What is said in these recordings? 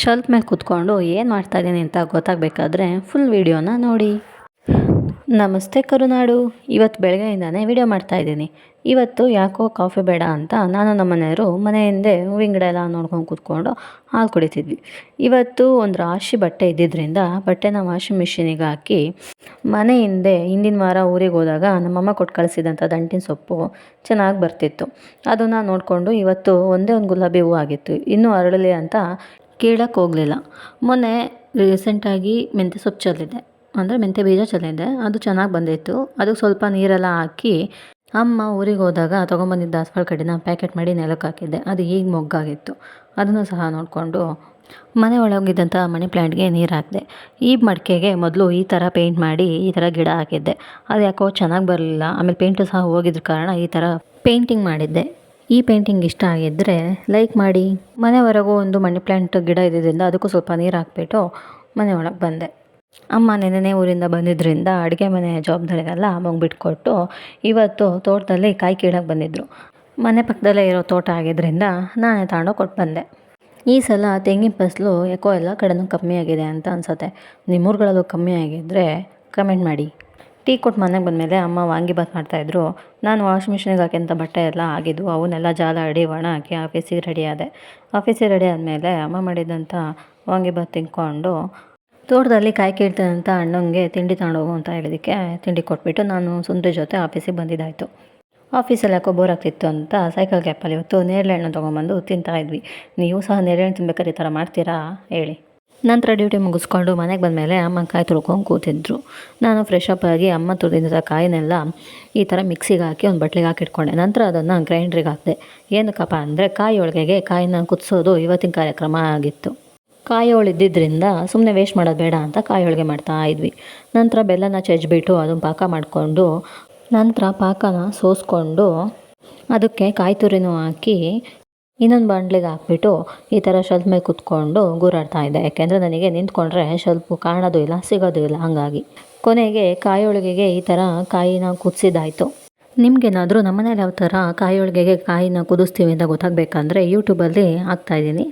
Shelf ಮೇಲೆ ಕೂತ್ಕೊಂಡು ಏನು ಮಾಡ್ತಾಯಿದ್ದೀನಿ ಅಂತ ಗೊತ್ತಾಗಬೇಕಾದ್ರೆ ಫುಲ್ ವೀಡಿಯೋನ ನೋಡಿ. ನಮಸ್ತೆ ಕರುನಾಡು. ಇವತ್ತು ಬೆಳಗ್ಗೆಯಿಂದನೇ ವಿಡಿಯೋ ಮಾಡ್ತಾಯಿದ್ದೀನಿ ಇವತ್ತು ಯಾಕೋ ಕಾಫಿ ಬೇಡ ಅಂತ ನಾನು ನಮ್ಮ ಮನೆಯವರು ಮನೆ ಹಿಂದೆ ಹೂವಿನ ಗಿಡ ಎಲ್ಲ ನೋಡ್ಕೊಂಡು ಕೂತ್ಕೊಂಡು ಹಾಲು ಕುಡಿತಿದ್ವಿ. ಇವತ್ತು ಒಂದು ರಾಶಿ ಬಟ್ಟೆ ಇದ್ದಿದ್ದರಿಂದ ಬಟ್ಟೆನ ವಾಷಿಂಗ್ ಮಿಷಿನಿಗೆ ಹಾಕಿ ಮನೆ ಹಿಂದೆ ಹಿಂದಿನ ವಾರ ಊರಿಗೆ ಹೋದಾಗ ನಮ್ಮಮ್ಮ ಕೊಟ್ಟು ಕಳಿಸಿದಂಥ ದಂಟಿನ ಸೊಪ್ಪು ಚೆನ್ನಾಗಿ ಬರ್ತಿತ್ತು. ಅದನ್ನು ನೋಡಿಕೊಂಡು ಇವತ್ತು ಒಂದೇ ಒಂದು ಗುಲಾಬಿ ಹೂವು ಆಗಿತ್ತು. ಇನ್ನೂ ಅರಳಲಿ ಅಂತ ಕೀಳಕ್ಕೆ ಹೋಗಲಿಲ್ಲ. ಮೊನ್ನೆ ರೀಸೆಂಟಾಗಿ ಮೆಂತ್ಯ ಸೊಪ್ಪು ಚೆಲ್ಲಿದ್ದೆ. ಅಂದರೆ ಮೆಂತ್ಯ ಬೀಜ ಚೆಲ್ಲಿದ್ದೆ. ಅದು ಚೆನ್ನಾಗಿ ಬಂದಿತ್ತು. ಅದಕ್ಕೆ ಸ್ವಲ್ಪ ನೀರೆಲ್ಲ ಹಾಕಿ ಅಮ್ಮ ಊರಿಗೆ ಹೋದಾಗ ತೊಗೊಂಬಂದಿದ್ದ ದಾಸವಾಳ ಕಡ್ಡಿನ ಪ್ಯಾಕೆಟ್ ಮಾಡಿ ನೆಲಕ್ಕೆ ಹಾಕಿದ್ದೆ. ಅದು ಈಗ ಮೊಗ್ಗಾಗಿತ್ತು. ಅದನ್ನು ಸಹ ನೋಡಿಕೊಂಡು ಮನೆ ಒಳಗಿದ್ದಂಥ ಮನಿ ಪ್ಲ್ಯಾಂಟ್ಗೆ ನೀರು ಹಾಕಿದೆ. ಈ ಮಡಿಕೆಗೆ ಮೊದಲು ಈ ಥರ ಪೇಂಟ್ ಮಾಡಿ ಈ ಥರ ಗಿಡ ಹಾಕಿದ್ದೆ. ಅದು ಯಾಕೋ ಚೆನ್ನಾಗಿ ಬರಲಿಲ್ಲ. ಆಮೇಲೆ ಪೇಂಟು ಸಹ ಹೋಗಿದ್ರ ಕಾರಣ ಈ ಥರ ಪೇಂಟಿಂಗ್ ಮಾಡಿದ್ದೆ. ಈ ಪೇಂಟಿಂಗ್ ಇಷ್ಟ ಆಗಿದ್ದರೆ ಲೈಕ್ ಮಾಡಿ. ಮನೆವರೆಗೂ ಒಂದು ಮನಿ ಪ್ಲ್ಯಾಂಟ್ ಗಿಡ ಇದ್ದಿದ್ದರಿಂದ ಅದಕ್ಕೂ ಸ್ವಲ್ಪ ನೀರು ಹಾಕ್ಬಿಟ್ಟು ಮನೆ ಒಳಗೆ ಬಂದೆ. ಅಮ್ಮ ನೆನ್ನೆನೇ ಊರಿಂದ ಬಂದಿದ್ದರಿಂದ ಅಡುಗೆ ಮನೆ ಜವಾಬ್ದಾರಿಗೆಲ್ಲ ಅಮ್ಮಗೆ ಬಿಟ್ಕೊಟ್ಟು ಇವತ್ತು ತೋಟದಲ್ಲಿ ಕಾಯಿ ಕೀಳಕ್ಕೆ ಬಂದಿದ್ದರು ಮನೆ ಪಕ್ಕದಲ್ಲೇ ಇರೋ ತೋಟ ಆಗಿದ್ದರಿಂದ ನಾನೇ ತಗೊಂಡೋಗಿ ಕೊಟ್ಟು ಬಂದೆ. ಈ ಸಲ ತೆಂಗಿನ ಫಸಲು ಯಾಕೋ ಎಲ್ಲ ಕಡೆನೂ ಕಮ್ಮಿ ಆಗಿದೆ ಅಂತ ಅನ್ಸುತ್ತೆ. ನಿಮ್ಮೂರುಗಳಲ್ಲೂ ಕಮ್ಮಿ ಆಗಿದ್ದರೆ ಕಮೆಂಟ್ ಮಾಡಿ. ಟೀ ಕೊಟ್ಟು ಮನೆಗೆ ಬಂದಮೇಲೆ ಅಮ್ಮ ವಾಂಗಿಬಾತ್ ಮಾಡ್ತಾಯಿದ್ರು. ನಾನು ವಾಷಿಂಗ್ ಮಿಷಿನಿಗೆ ಹಾಕಿದಂಥ ಬಟ್ಟೆ ಎಲ್ಲ ಆಗಿದ್ವು ಅವನ್ನೆಲ್ಲ ಜಾಲಾಡಿ ಒಣ ಹಾಕಿ ಆಫೀಸಿಗೆ ರೆಡಿ ಆದೆ. ಆಫೀಸಿಗೆ ರೆಡಿ ಆದಮೇಲೆ ಅಮ್ಮ ಮಾಡಿದಂಥ ವಾಂಗಿಬಾತ್ ತಿಂದ್ಕೊಂಡು ತೋಟದಲ್ಲಿ ಕಾಯಿ ಕೀಳ್ತಾನಂತ ಅಣ್ಣಂಗೆ ತಿಂಡಿ ತಗೊಂಡೋಗು ಅಂತ ಹೇಳಿದ್ದಕ್ಕೆ ತಿಂಡಿ ಕೊಟ್ಬಿಟ್ಟು ನಾನು ಸುಂದ್ರಿ ಜೊತೆ ಆಫೀಸಿಗೆ ಬಂದಿದ್ದಾಯಿತು. ಆಫೀಸಲ್ಲಿ ಯಾಕೋ ಬೋರ್ ಆಗ್ತಿತ್ತು ಅಂತ ಸೈಕಲ್ ಕ್ಯಾಪಲ್ಲಿ ಇವತ್ತು ನೇರಳೆ ಹಣ್ಣು ತೊಗೊಂಬಂದು ತಿಂತಾಯಿದ್ವಿ ನೀವು ಸಹ ನೇರಳೆ ಹಣ್ಣು ತಿನ್ಬೇಕಾದ್ರೆ ಈ ಥರ ಮಾಡ್ತೀರಾ? ಹೇಳಿ. ನಂತರ ಡ್ಯೂಟಿ ಮುಗಿಸ್ಕೊಂಡು ಮನೆಗೆ ಬಂದಮೇಲೆ ಅಮ್ಮ ಕಾಯಿ ತುಳ್ಕೊಂಡು ಕೂತಿದ್ರು. ನಾನು ಫ್ರೆಶ್ ಅಪ್ ಆಗಿ ಅಮ್ಮ ತುರಿದಿದ್ದ ಕಾಯಿನೆಲ್ಲ ಈ ಥರ ಮಿಕ್ಸಿಗೆ ಹಾಕಿ ಒಂದು ಬಟ್ಲಿಗೆ ಹಾಕಿಟ್ಕೊಂಡೆ. ನಂತರ ಅದನ್ನು ಗ್ರೈಂಡ್ರಿಗೆ ಹಾಕಿದೆ. ಏನಕ್ಕಪ್ಪ ಅಂದರೆ ಕಾಯಿ ಒಳಗೆಗೆ ಕಾಯಿನ ಕುದಿಸೋದು ಇವತ್ತಿನ ಕಾರ್ಯಕ್ರಮ ಆಗಿತ್ತು. ಕಾಯಿ ಒಳಿದ್ದಿದ್ದರಿಂದ ಸುಮ್ಮನೆ ವೇಸ್ಟ್ ಮಾಡೋದು ಬೇಡ ಅಂತ ಕಾಯಿ ಹೋಳಿಗೆ ಮಾಡ್ತಾ ಇದ್ವಿ. ನಂತರ ಬೆಲ್ಲನ ಚೆಜ್ಬಿಟ್ಟು ಅದನ್ನು ಪಾಕ ಮಾಡಿಕೊಂಡು ನಂತರ ಪಾಕನ ಸೋಸ್ಕೊಂಡು ಅದಕ್ಕೆ ಕಾಯಿ ತುರಿನೂ ಹಾಕಿ ಇನ್ನೊಂದು ಬಾಂಡ್ಲಿಗೆ ಹಾಕ್ಬಿಟ್ಟು ಈ ಥರ ಶೆಲ್ಫ್ ಮೇಲೆ ಕುತ್ಕೊಂಡು ಗೂರಾಡ್ತಾ ಇದ್ದೆ. ಯಾಕೆಂದರೆ ನನಗೆ ನಿಂತ್ಕೊಂಡ್ರೆ ಶೆಲ್ಫು ಕಾಣೋದು ಇಲ್ಲ, ಸಿಗೋದು ಇಲ್ಲ. ಹಾಗಾಗಿ ಕೊನೆಗೆ ಕಾಯಿ ಹೋಳಿಗೆಗೆ ಈ ಥರ ಕಾಯಿನ ಕುದಿಸಿದ್ದಾಯಿತು. ನಿಮಗೇನಾದರೂ ನಮ್ಮನೇಲಿ ಯಾವ ಥರ ಕಾಯಿ ಹೋಳಿಗೆಗೆ ಕಾಯಿನ ಕುದಿಸ್ತೀವಿ ಅಂತ ಗೊತ್ತಾಗಬೇಕಂದ್ರೆ ಯೂಟ್ಯೂಬಲ್ಲಿ ಹಾಕ್ತಾಯಿದ್ದೀನಿ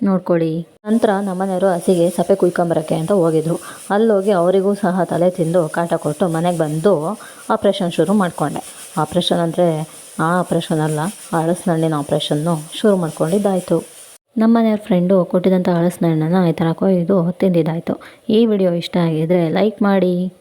ನೋಡ್ಕೊಳ್ಳಿ. ನಂತರ ನಮ್ಮನೆಯವರು ಹಸಿಗೆ ಸಪೆ ಕುಯ್ಕೊಂಬರೋಕ್ಕೆ ಅಂತ ಹೋಗಿದ್ರು. ಅಲ್ಲೋಗಿ ಅವರಿಗೂ ಸಹ ತಲೆ ತಿಂದು ಕಾಟ ಕೊಟ್ಟು ಮನೆಗೆ ಬಂದು ಆಪ್ರೇಷನ್ ಶುರು ಮಾಡಿಕೊಂಡೆ. ಆಪ್ರೇಷನ್ ಅಂದರೆ ಆ ಆಪ್ರೇಷನ್ ಅಲ್ಲ. ಹಣ್ಣಿನ ಆಪ್ರೇಷನ್ನು ಶುರು ಮಾಡ್ಕೊಂಡಿದ್ದಾಯಿತು. ನಮ್ಮನೆಯವ್ರ ಫ್ರೆಂಡು ಕೊಟ್ಟಿದ್ದಂಥ ಹಳಸ್ನಣ್ಣನ ಈ ಥರ ಕೊಯ್ದು ತಿಂದಿದ್ದಾಯಿತು. ಈ ವಿಡಿಯೋ ಇಷ್ಟ ಆಗಿದ್ದರೆ ಲೈಕ್ ಮಾಡಿ.